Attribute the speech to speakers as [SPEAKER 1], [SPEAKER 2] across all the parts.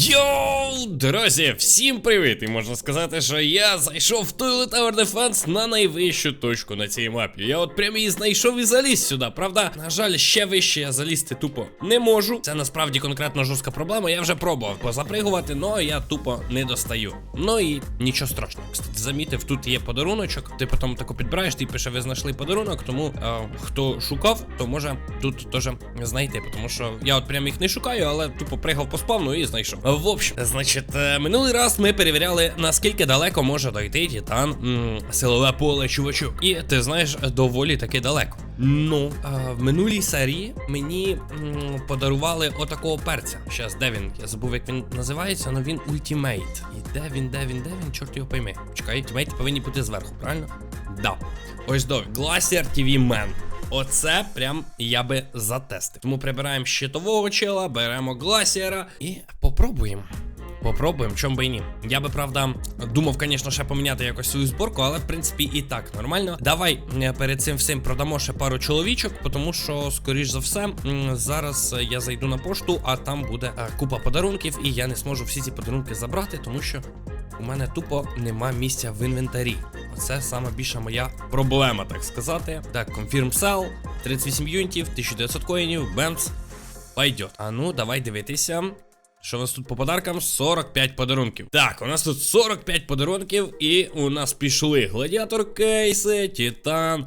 [SPEAKER 1] Йоу, друзі, всім привіт! І можна сказати, що я зайшов в Toilet Tower Defense на найвищу точку на цій мапі. Я от прямо її знайшов і заліз сюди. Правда, на жаль, ще вище я залізти тупо не можу. Це насправді конкретно жорстка проблема. Я вже пробував позапригувати, але я тупо не достаю. Ну і нічого страшного. Кстати, замітив, тут є подаруночок. Ти потім тако підбираєш, ти пише, ви знайшли подарунок, тому е, хто шукав, то може тут теж знайти. Тому що я от прям їх не шукаю, але тупо пригав по спавну і знайшов. В общем, значить, е, минулий раз ми перевіряли, наскільки далеко може дойти Титан силове поле, чувачу. І ти знаєш, доволі таки далеко. Ну, в минулій серії мені м, подарували отакого перця. Щас, де він? Я забув, як він називається, але він ультімейт. І де він, де він, де він? Чорт його пойми. Чекай, ультімейт повинні бути зверху, правильно? Да. Ось до Glacier TV Man. Оце прям я би затестив. Тому прибираємо щитового чела, беремо гласіера і попробуємо. Попробуємо, чом би і ні. Я би правда думав, звісно, ще поміняти якось свою зборку, але в принципі і так нормально. Давай е, перед цим всім продамо ще пару чоловічок, тому що, скоріш за все, зараз я зайду на пошту, а там буде е, купа подарунків, і я не зможу всі ці подарунки забрати, тому що у мене тупо нема місця в інвентарі. Це саме більша моя проблема, так сказати. Так, confirm sell, 38 юнітів, 1900 коїнів, бемц. Пойдет. А ну, давай дивитися. Що у нас тут по подаркам? 45 подарунків. Так, у нас тут 45 подарунків, і у нас пішли гладіатор кейси, Титан,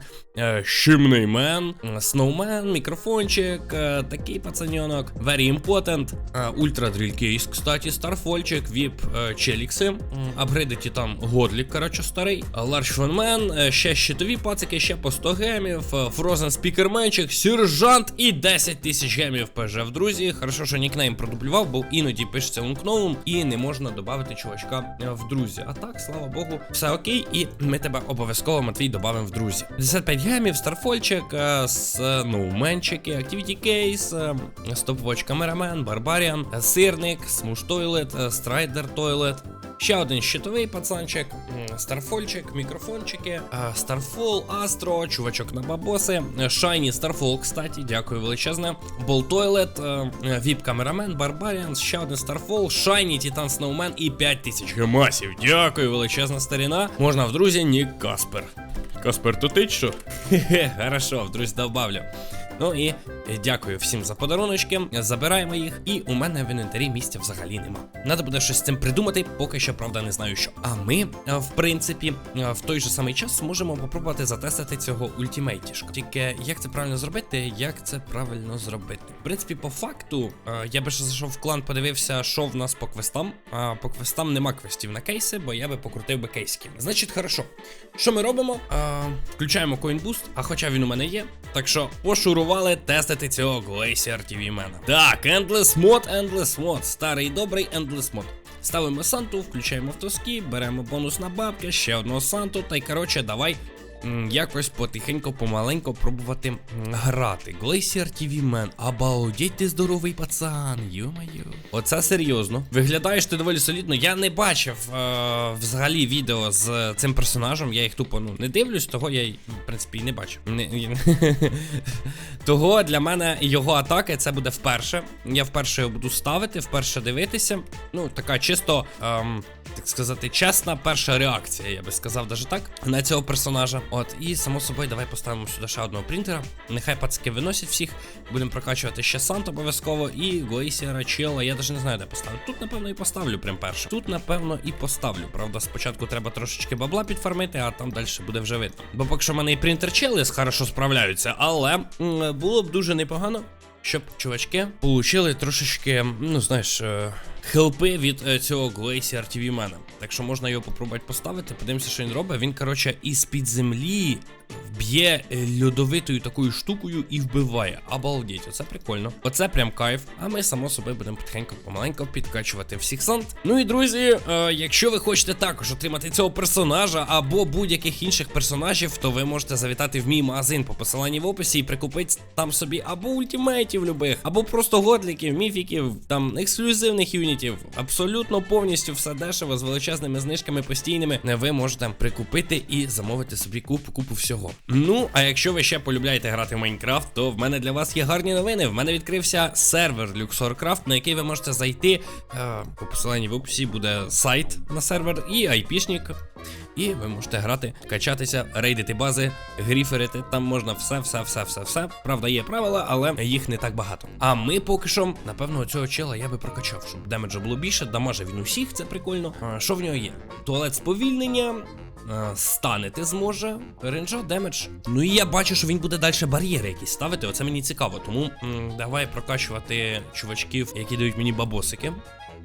[SPEAKER 1] Щимний мен, е, Сноумен, мікрофончик, е, такий пацаньонок, Very Important, е, Ультра кейс, кстати, Старфольчик, Віп е, Челікси, м, апгрейди Титан Годлік, коротше, старий, Ларч Фанмен, е, ще щитові пацики, ще по 100 гемів, е, Фрозен Спікерменчик, Сержант і 10 тисяч гемів ПЖ в друзі. Хорошо, що нікнейм продублював, бо іноді пишеться ункновим і не можна додати чувачка е, в друзі. А так, слава Богу, все окей, і ми тебе обов'язково, Матвій, додамо в друзі. 55 гемів, Старфольчик, е, с, е, ноуменчики, Activity Кейс, е, Stopwatch Cameraman, Барбаріан, е, Сирник, Смуш Тойлет, е, Страйдер Тойлет. Ще один щитовий пацанчик, старфольчик, мікрофончики, е, Старфол, Астро, чувачок на бабоси, е, Шайні Старфол, кстати, дякую величезне. Болтойлет, Віп Камерамен, Барбаріан, ще один Старфол, Шайні, Титан Сноумен і 5000 гемасів. Дякую, величезна старіна. Можна в друзі, Нік Каспер. Каспер, то ти що? Хе-хе, хорошо, вдруг добавлю. Ну і дякую всім за подаруночки. Забираємо їх, і у мене в інвентарі місця взагалі нема. Надо буде щось з цим придумати, поки що, правда, не знаю що. А ми, е, в принципі, е, в той же самий час можемо попробувати затестити цього ультімейтішка. Тільки як це правильно зробити, як це правильно зробити. В принципі, по факту, е, я би ще зайшов в клан, подивився, що в нас по квестам. А по квестам нема квестів на кейси, бо я би покрутив би кейски. Значить, хорошо. Що ми робимо? А, включаємо CoinBoost, а хоча він у мене є. Так що пошурували тестити цього Glacier TV мена. Так, Endless Mod, Endless Mod. Старий добрий Endless Mod. Ставимо Санту, включаємо автоски, беремо бонус на бабки, ще одного Санту, та й коротше, давай. Якось потихеньку, помаленько пробувати грати. Glacier TV Man. Обалдеть ти здоровий пацан. Йо-моє. Оце серйозно. Виглядаєш ти доволі солідно. Я не бачив е, взагалі відео з цим персонажем. Я їх тупо ну, не дивлюсь, того я в принципі і не бачив. Того для мене його атаки це буде вперше. Я вперше його буду ставити, вперше дивитися. Ну, така чисто, ем, так сказати, чесна перша реакція, я би сказав, даже так, на цього персонажа. От, і само собою, давай поставимо сюди ще одного принтера. Нехай пацки виносять всіх. Будемо прокачувати ще Сант обов'язково і Глейсіра, Чела. Я навіть не знаю, де поставити. Тут, напевно, і поставлю прям перше. Тут, напевно, і поставлю. Правда, спочатку треба трошечки бабла підфармити, а там далі буде вже видно. Бо поки що в мене і принтер Челес хорошо справляються, але було б дуже непогано. Щоб чувачки получили трошечки, ну знаєш, е, хелпи від е, цього Glacier TV мена. Так що можна його попробувати поставити. Подивимося, що він робить. Він, коротше, із-під землі вб'є е, льодовитою такою штукою і вбиває. Обалдеть, оце прикольно. Оце прям кайф. А ми само собою будемо потихеньку помаленьку підкачувати всіх сант. Ну і друзі, е, якщо ви хочете також отримати цього персонажа або будь-яких інших персонажів, то ви можете завітати в мій магазин по посиланні в описі і прикупити там собі або ультимейтів любих, або просто годліків, міфіків, там ексклюзивних юнітів. Інфінітів. Абсолютно повністю все дешево з величезними знижками постійними. Ви можете прикупити і замовити собі купу купу всього. Ну, а якщо ви ще полюбляєте грати в Майнкрафт, то в мене для вас є гарні новини. В мене відкрився сервер LuxorCraft, на який ви можете зайти. Е, по посиланні в описі буде сайт на сервер і айпішник. І ви можете грати, качатися, рейдити бази, гріферити. Там можна все, все, все, все, все. Правда, є правила, але їх не так багато. А ми поки що, напевно, цього чела я би прокачав, щоб демеджа було більше, дамаже він усіх, це прикольно. Що в нього є? Туалет сповільнення. а, Станити зможе, ренджа демедж. Ну і я бачу, що він буде далі бар'єри якісь ставити. Оце мені цікаво. Тому м, давай прокачувати чувачків, які дають мені бабосики.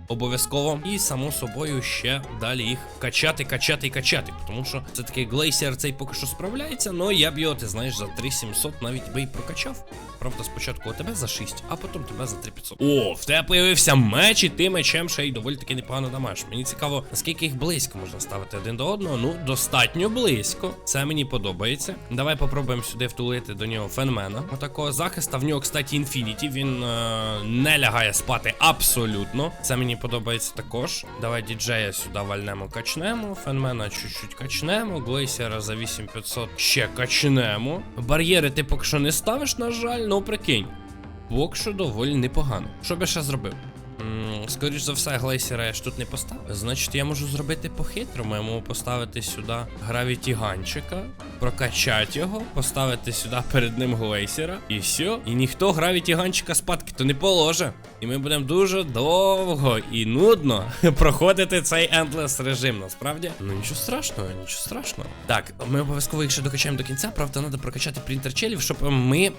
[SPEAKER 1] Обов'язково. І само собою ще далі їх качати, качати і качати. Тому що це такий глейсер цей поки що справляється, але я б його, ти знаєш, за 3700 навіть би і прокачав. Правда, спочатку тебе за 6, а потім тебе за 3500. О, в тебе появився меч, і ти мечем ще й доволі таки непогано дамаш. Мені цікаво, наскільки їх близько можна ставити один до одного. Ну, достатньо близько. Це мені подобається. Давай попробуємо сюди втулити до нього фенмена. Отакого захиста. В нього, кстати, інфініті. Він е не лягає спати абсолютно. Це мені подобається також. Давай діджея сюди вальнемо, качнемо. Фенмена чуть-чуть качнемо. Глейсера за 8500 ще качнемо. Бар'єри ти поки що не ставиш, на жаль, ну прикинь. Поки що доволі непогано. Що би ще зробив? Скоріш за все, глейсера я ж тут не поставив. Значить, я можу зробити по-хитрому. Я можу поставити сюди гравітіганчика, прокачати його, поставити сюди перед ним глейсера, і все. І ніхто гравітіганчика спадки то не положе. І ми будемо дуже довго і нудно проходити цей ендлес режим. Насправді, ну нічого страшного, нічого страшного. Так, ми обов'язково їх ще докачаємо до кінця. Правда, треба прокачати принтер челів, щоб ми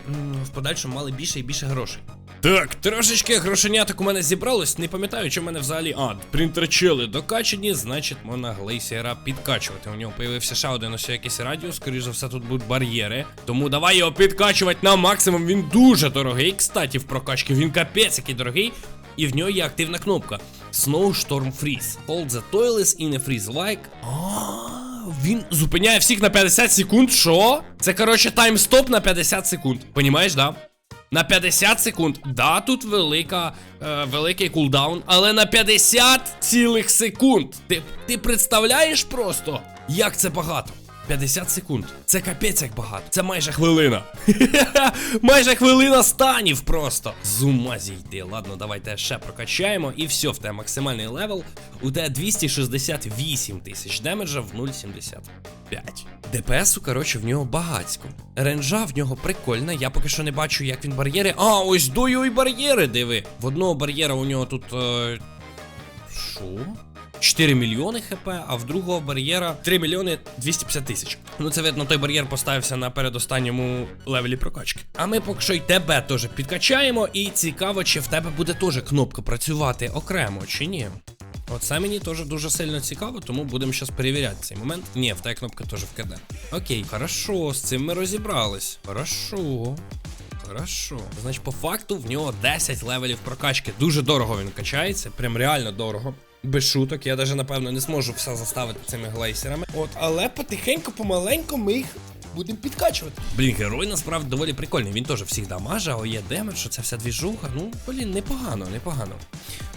[SPEAKER 1] в подальшому мали більше і більше грошей. Так, трошечки грошеняток у мене зібралось. Не пам'ятаю, чи в мене взагалі. А, принтер чели докачані, значить, можна глейсера підкачувати. У нього появився ще один ось якийсь радіус. Скоріше за все, тут будуть бар'єри. Тому давай його підкачувати на максимум. Він дуже дорогий. Кстати, в прокачці він капець який дорогий. І в нього є активна кнопка Snowstorm Freeze. Hold the toilets in a freeze like. Він зупиняє всіх на 50 секунд. Що? Це коротше таймстоп на 50 секунд. Понімаєш, да? На 50 секунд. Да, тут велика, е, великий кулдаун, але на 50 цілих секунд. Ти, ти представляєш просто, як це багато? 50 секунд. Це капець як багато. Це майже хвилина. майже хвилина станів просто. З ума зійти. Ладно, давайте ще прокачаємо. І все, в тебе максимальний левел. У тебе 268 тисяч демеджа в 0,75. ДПСу, коротше, в нього багацько. Ренжа в нього прикольна. Я поки що не бачу, як він бар'єри. А, ось дою і бар'єри, диви. В одного бар'єра у нього тут. Е... Що? 4 мільйони хп, а в другого бар'єра 3 мільйони 250 тисяч. Ну це видно, той бар'єр поставився на передостанньому левелі прокачки. А ми поки що й тебе теж підкачаємо, і цікаво, чи в тебе буде теж кнопка працювати окремо, чи ні. Оце мені теж дуже сильно цікаво, тому будемо зараз перевіряти цей момент. Ні, в тебе кнопка теж вкиде. Окей, хорошо, з цим ми розібрались. Хорошо. Хорошо. Значить, по факту в нього 10 левелів прокачки. Дуже дорого він качається, прям реально дорого. Без шуток, я навіть напевно не зможу все заставити цими глейсерами. От, але потихеньку, помаленьку ми їх будемо підкачувати. Блін, герой насправді доволі прикольний. Він теж всіх дамаже, є демедж, що це вся двіжуха. Ну, блін, непогано, непогано.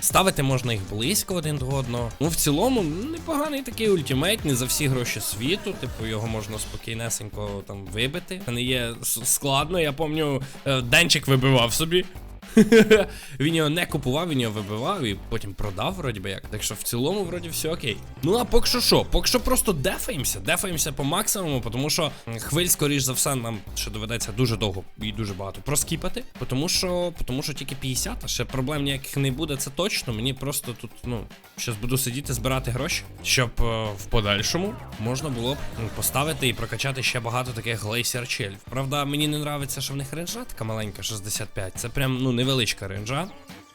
[SPEAKER 1] Ставити можна їх близько один до одного. Ну, в цілому, непоганий такий ультимейт, не за всі гроші світу. Типу, його можна спокійнесенько там вибити. Це не є складно. Я пам'ятаю, е, денчик вибивав собі. він його не купував, він його вибивав і потім продав, вроді би як. Так що в цілому, вроді, все окей. Ну а поки що що? Поки що просто дефаємося, дефаємося по максимуму, тому що хвиль, скоріш за все, нам ще доведеться дуже довго і дуже багато проскіпати. Тому що, тому що тільки 50, а ще проблем ніяких не буде, це точно. Мені просто тут, ну, щас буду сидіти, збирати гроші, щоб е, в подальшому можна було б поставити і прокачати ще багато таких глейсер. Правда, мені не нравиться, що в них ренжа така маленька, 65. Це прям, ну, невеличка ренжа.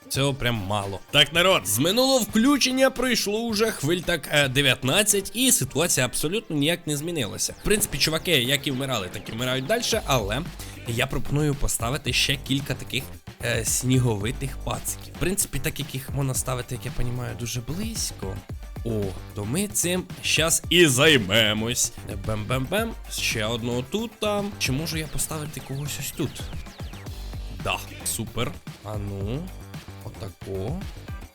[SPEAKER 1] Цього прям мало. Так, народ, з минулого включення пройшло уже хвиль так е, 19, і ситуація абсолютно ніяк не змінилася. В принципі, чуваки, як і вмирали, так і вмирають далі, але я пропоную поставити ще кілька таких е, сніговитих пациків. В принципі, так як їх можна ставити, як я розумію, дуже близько. О, то ми цим щас і займемось. Бем-бем-бем. Ще одного тут там. Чи можу я поставити когось ось тут? Да, супер. А ну, отако.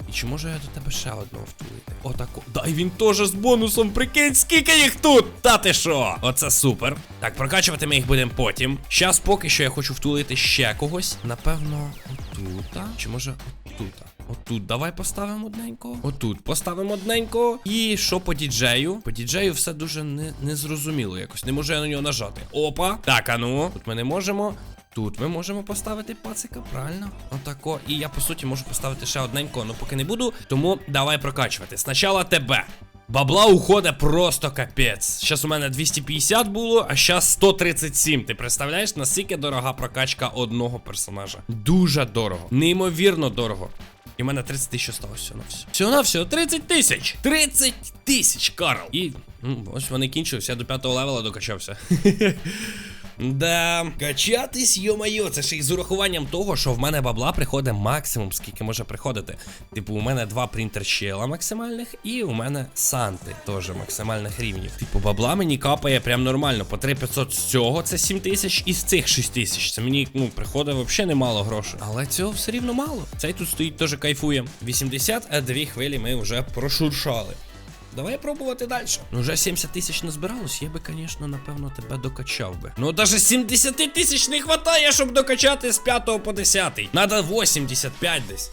[SPEAKER 1] І чи можу я до тебе ще одного втулити? Отако. Да, і він теж з бонусом. Прикинь, скільки їх тут! Та ти що? Оце супер. Так, прокачувати ми їх будемо потім. Щас поки що я хочу втулити ще когось. Напевно, отута. Чи може отута? Отут давай поставимо одненько. Отут поставимо одненько. І що по діджею? По діджею все дуже не, незрозуміло якось. Не можу я на нього нажати. Опа. Так, а ну. Тут ми не можемо. Тут ми можемо поставити пацика, правильно? Отако. І я, по суті, можу поставити ще одненько, але поки не буду. Тому давай прокачувати. Спочатку тебе. Бабла уходить просто капець. Щас у мене 250 було, а щас 137. Ти представляєш, наскільки дорога прокачка одного персонажа? Дуже дорого. Неймовірно дорого. І в мене 30 тисяч осталось все на все. Всього на все, 30 тисяч! 30 тисяч, Карл! І ну, ось вони кінчились, я до п'ятого левела докачався. Да, качатись, йо-майо, це ще й з урахуванням того, що в мене бабла приходить максимум, скільки може приходити. Типу, у мене два принтер щела максимальних, і у мене санти теж максимальних рівнів. Типу, бабла мені капає прям нормально. По 3500 з цього це 7 тисяч, і з цих 6 тисяч. Це мені ну, приходить взагалі немало грошей. Але цього все рівно мало. Цей тут стоїть теж кайфує. 82 хвилі ми вже прошуршали. Давай пробувати далі. Ну, вже 70 тисяч не збиралось, я би, звісно, напевно, тебе докачав би. Ну, навіть 70 тисяч не вистачає, щоб докачати з 5 по 10. Надо 85 десь.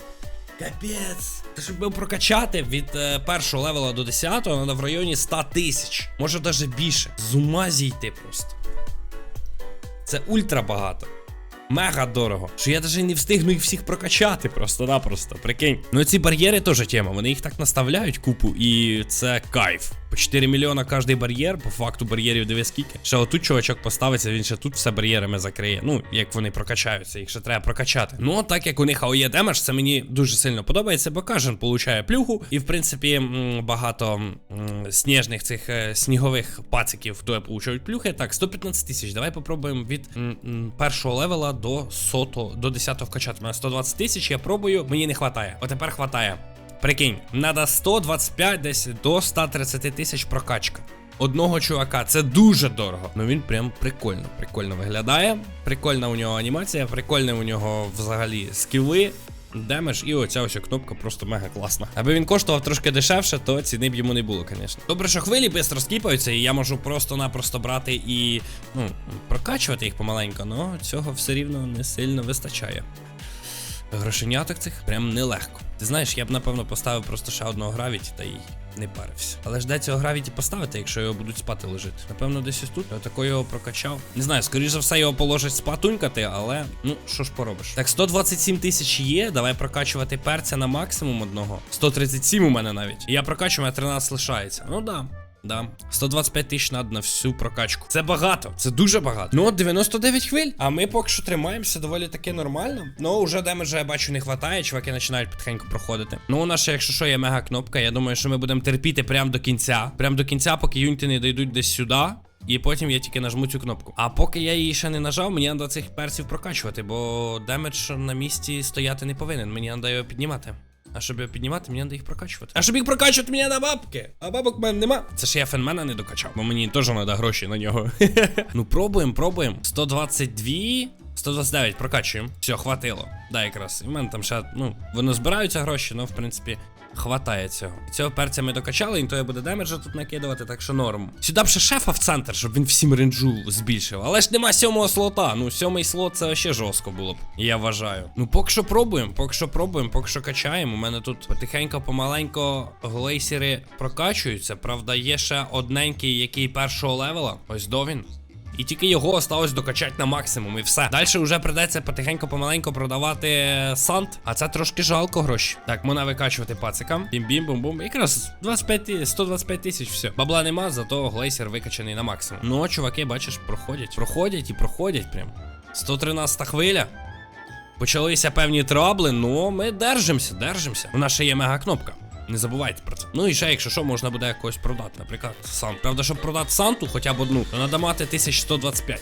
[SPEAKER 1] Капець. Та щоб прокачати від е, першого левела до 10, треба в районі 100 тисяч. Може навіть більше. З ума зійти просто. Це ультра багато. Мега дорого. Що я навіть не встигну їх всіх прокачати просто-напросто. Прикинь. Ну ці бар'єри теж тема. Вони їх так наставляють купу, і це кайф. По 4 мільйона кожний бар'єр, по факту бар'єрів диви скільки. Ще отут чувачок поставиться, він ще тут все бар'єрами закриє. Ну, як вони прокачаються, їх ще треба прокачати. Ну, так як у них АОЄ демедж, це мені дуже сильно подобається, бо кожен получає плюху. І в принципі, багато сніжних цих е, снігових пациків, то получають плюхи. Так, 115 тисяч. Давай попробуємо від першого левела до сото, до 10 вкачати. У мене 120 тисяч, я пробую, мені не хватає. От тепер хватає. Прикинь, надо 125 десь до 130 тисяч прокачка. Одного чувака, це дуже дорого. Ну він прям прикольно, прикольно виглядає. Прикольна у нього анімація, прикольні у нього взагалі скіли. Демедж і оця ось кнопка просто мега класна. Аби він коштував трошки дешевше, то ціни б йому не було, звісно. Добре, що хвилі швидко скіпаються, і я можу просто-напросто брати і ну, прокачувати їх помаленько, але цього все рівно не сильно вистачає. Грошеняток цих прям нелегко. Ти знаєш, я б напевно поставив просто ще одного гравіті та й не парився. Але ж де цього гравіті поставити, якщо його будуть спати лежити? Напевно, десь ось тут. Я тако його прокачав. Не знаю, скоріш за все його положить спатунькати, але ну що ж поробиш. Так, 127 тисяч є. Давай прокачувати перця на максимум одного. 137 у мене навіть. І я прокачую, а 13 лишається. Ну да. Да, 125 тисяч надо на всю прокачку. Це багато, це дуже багато. Ну, от 99 хвиль. А ми поки що тримаємося доволі таки нормально. Ну, вже демеджа, я бачу, не вистачає. Чуваки починають потихеньку проходити. Ну, у нас ще, якщо що, є мега кнопка. Я думаю, що ми будемо терпіти прямо до кінця. Прямо до кінця, поки юніти не дійдуть десь сюди. І потім я тільки нажму цю кнопку. А поки я її ще не нажав, мені треба цих перців прокачувати, бо демедж на місці стояти не повинен. Мені треба його піднімати. А щоб його піднімати, мені треба їх прокачувати. А щоб їх прокачувати, мені треба бабки. А бабок в мене нема. Це ж я фенмена не докачав, бо мені теж треба гроші на нього. ну пробуємо, пробуємо. 122. 129 прокачуємо. Все, хватило. Да, якраз. І в мене там ще, ну, вони збираються гроші, але в принципі. Хватає цього. Цього перця ми докачали, і то я буде демеджа тут накидувати, так що норм. Сюди б ще шефа в центр, щоб він всім ренджу збільшив. Але ж нема сьомого слота. Ну, сьомий слот це ще жорстко було б. Я вважаю. Ну, поки що пробуємо, поки що пробуємо, поки що качаємо. У мене тут потихенько, помаленько глейсери прокачуються. Правда, є ще одненький, який першого левела. Ось до він. І тільки його осталось докачати на максимум, і все. Далі вже придеться потихеньку помаленьку продавати сант, а це трошки жалко гроші. Так, можна викачувати пацикам. Бім-бім-бум-бум. Якраз 25 125 тисяч, все. Бабла нема, зато глейсер викачаний на максимум. Ну, чуваки, бачиш, проходять. Проходять і проходять прям. 113 хвиля. Почалися певні трабли, ну ми держимося, держимося. У нас ще є мега кнопка. Не забувайте про це. Ну і ще, якщо що, можна буде якось продати, наприклад, Сант. Правда, щоб продати Санту, хоча б одну, то треба мати 1125,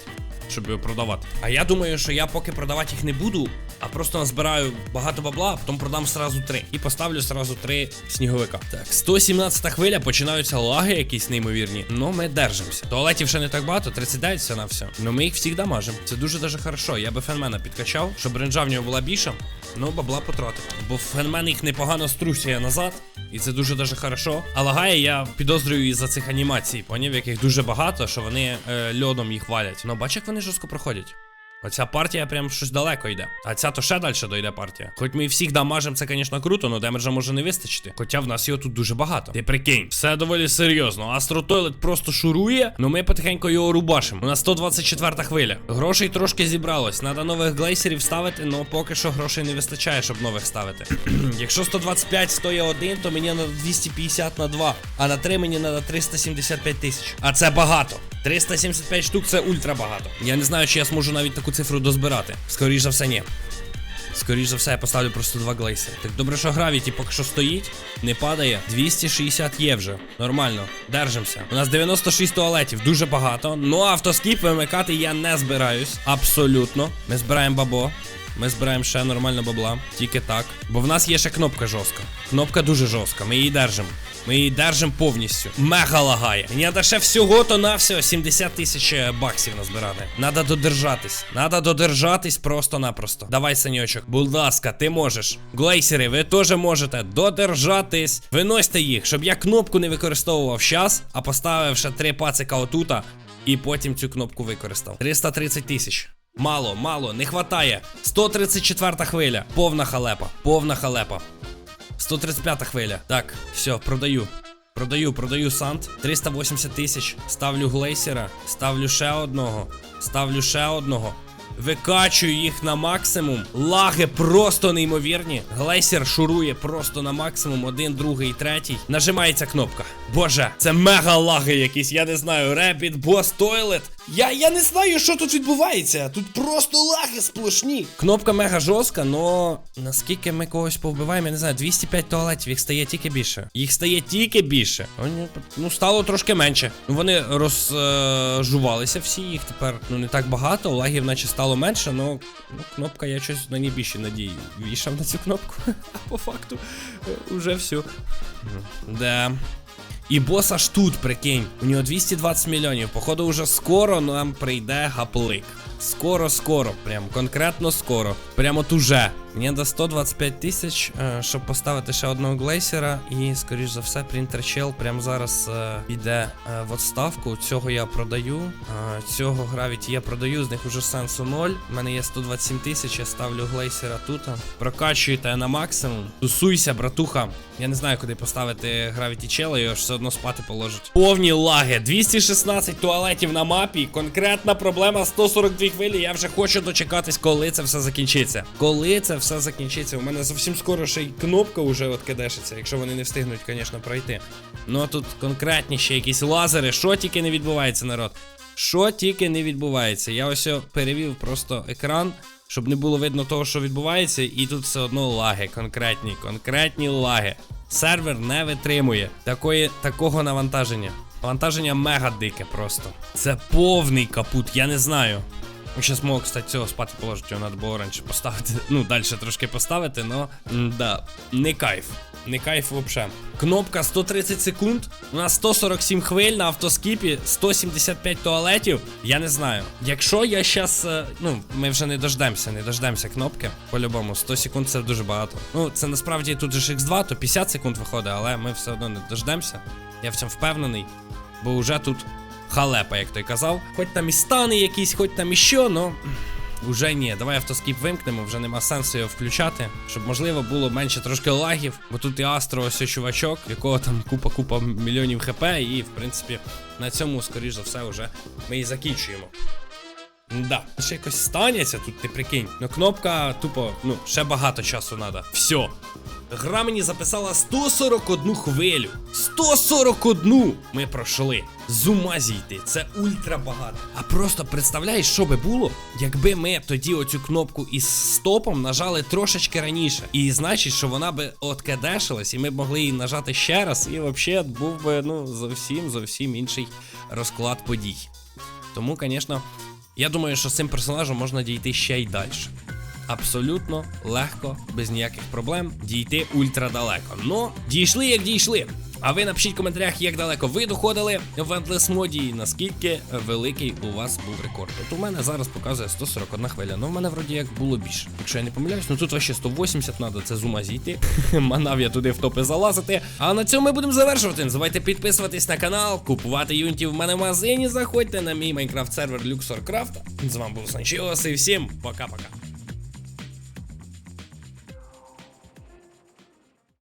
[SPEAKER 1] щоб його продавати. А я думаю, що я поки продавати їх не буду, а просто назбираю багато бабла, а потім продам сразу три. І поставлю сразу три сніговика. Так, 117 хвиля, починаються лаги якісь неймовірні. Ну, ми держимося. Туалетів ще не так багато, 39 все на все. Ну ми їх всіх дамажимо. Це дуже дуже хорошо. Я би фенмена підкачав, щоб ренджа в нього була більша. Ну, бабла потратив. Бо фенмен їх непогано струщує назад. І це дуже дуже хорошо. А лагає я підозрюю із-за цих анімацій, понів, яких дуже багато, що вони е, льодом їх валять. Ну, бач, як вони жорстко проходять. Оця партія прям щось далеко йде. А ця то ще далі дойде партія. Хоч ми всіх дамажимо, це, звісно, круто, але демеджа може не вистачити. Хоча в нас його тут дуже багато. Ти прикинь, все доволі серйозно. Астротойлет просто шурує, ну ми потихеньку його рубашимо. У нас 124 хвиля. Грошей трошки зібралось. Надо нових глейсерів ставити, але поки що грошей не вистачає, щоб нових ставити. Якщо 125 стоїть один, то мені на 250 на 2, а на 3 мені треба 375 тисяч. А це багато. 375 штук це ультра багато. Я не знаю, чи я зможу навіть таку цифру дозбирати. Скоріше за все, ні. Скоріше за все, я поставлю просто два глейсери. Так добре, що гравіті поки що стоїть, не падає. 260 є вже. Нормально. Держимося. У нас 96 туалетів, дуже багато. Ну автоскіп вимикати я не збираюсь. Абсолютно. Ми збираємо бабо. Ми збираємо ще нормально бабла. Тільки так. Бо в нас є ще кнопка жорстка. Кнопка дуже жорстка. Ми її держимо. Ми її держимо повністю. Мега лагає. Мені треба ще всього то на всього 70 тисяч е, баксів назбирати. Надо додержатись. Надо додержатись просто-напросто. Давай, саньочок, будь ласка, ти можеш. Глейсери, ви теж можете додержатись. Виносьте їх, щоб я кнопку не використовував щас, а поставив ще три пацика отута. І потім цю кнопку використав. 330 тисяч. Мало, мало, не хватає. 134 хвиля. Повна халепа. Повна халепа. 135 хвиля. Так, все, продаю. Продаю, продаю сант. 380 тисяч. Ставлю глейсера. Ставлю ще одного. Ставлю ще одного. Викачую їх на максимум. Лаги просто неймовірні. Глейсер шурує просто на максимум. Один, другий, третій. Нажимається кнопка. Боже, це мега лаги якісь. Я не знаю. Ребіт, бос, тойлет. Я, я не знаю, що тут відбувається. Тут просто лаги сплошні. Кнопка мега жорстка, но наскільки ми когось повбиваємо, я не знаю, 205 туалетів, їх стає тільки більше. Їх стає тільки більше. Ну, стало трошки менше. Ну, вони розжувалися всі, їх тепер ну не так багато, лагів наче стало менше, але ну, кнопка, я щось на ній більше надії. Вішав на цю кнопку. А по факту вже уже все. Да. І бос аж тут, прикинь. У нього 220 мільйонів. Походу, уже скоро нам прийде гаплик. Скоро, скоро, прям конкретно скоро. Прямо от уже. Мені до 125 тисяч, е, щоб поставити ще одного глейсера. І, скоріш за все, принтер чел прямо зараз е, йде е, в отставку. Цього я продаю. Е, цього гравіті я продаю, з них уже сенсу 0. У мене є 127 тисяч, я ставлю глейсера тут. Прокачуєте на максимум. Тусуйся, братуха. Я не знаю, куди поставити гравіті чела, його ж все одно спати положить. Повні лаги. 216 туалетів на мапі. Конкретна проблема 142 хвилі. Я вже хочу дочекатись, коли це все закінчиться. Коли це все закінчиться. У мене зовсім скоро ще й кнопка вже от кидешиться, якщо вони не встигнуть, звісно, пройти. Ну а тут конкретні ще якісь лазери. Що тільки не відбувається, народ. Що тільки не відбувається. Я ось перевів просто екран. Щоб не було видно того, що відбувається, і тут все одно лаги, конкретні, конкретні лаги. Сервер не витримує такої, такого навантаження. Навантаження мега дике просто. Це повний капут, я не знаю. Ну, Щас мог, кстати, цього спати положити, його треба було раніше поставити. Ну, далі трошки поставити, но да, не кайф. Не кайф вообще. Кнопка 130 секунд. У нас 147 хвиль на автоскіпі, 175 туалетів. Я не знаю. Якщо я щас. е, Ну, ми вже не дождемося, не дождемося кнопки. По-любому, 100 секунд це дуже багато. Ну, це насправді тут же ж X2, то 50 секунд виходить, але ми все одно не дождемося. Я в цьому впевнений. Бо вже тут халепа, як той казав. Хоч там і стани якісь, хоч там і що, но. Уже ні, давай автоскіп вимкнемо, вже нема сенсу його включати, щоб можливо було менше трошки лагів, бо тут і Астро, ось чувачок, якого там купа-купа мільйонів хп, і в принципі на цьому, скоріш за все, вже ми і закінчуємо. Да, ще якось станеться тут, ти прикинь. Ну кнопка тупо, ну, ще багато часу треба. Все. Гра мені записала 141 хвилю. 141 ми пройшли. З ума зійти, це ультра багато. А просто представляєш, що би було, якби ми тоді оцю кнопку із стопом нажали трошечки раніше. І значить, що вона би откедешилась, і ми б могли її нажати ще раз, і взагалі був би ну зовсім зовсім інший розклад подій. Тому, звісно, я думаю, що з цим персонажем можна дійти ще й далі. Абсолютно легко, без ніяких проблем дійти ультрадалеко. Ну, дійшли як дійшли. А ви напишіть в коментарях, як далеко ви доходили в Endless моді і наскільки великий у вас був рекорд. От у мене зараз показує 141 хвиля. Ну в мене вроді як було більше. Якщо я не помиляюсь, ну тут вообще 180 треба, це з ума зійти. Манав я туди в топи залазити. А на цьому ми будемо завершувати. Не забувайте підписуватись на канал, купувати юнітів в мене в магазині. Заходьте на мій Майнкрафт сервер Luxor Craft. З вами був Санчіос і всім пока-пока.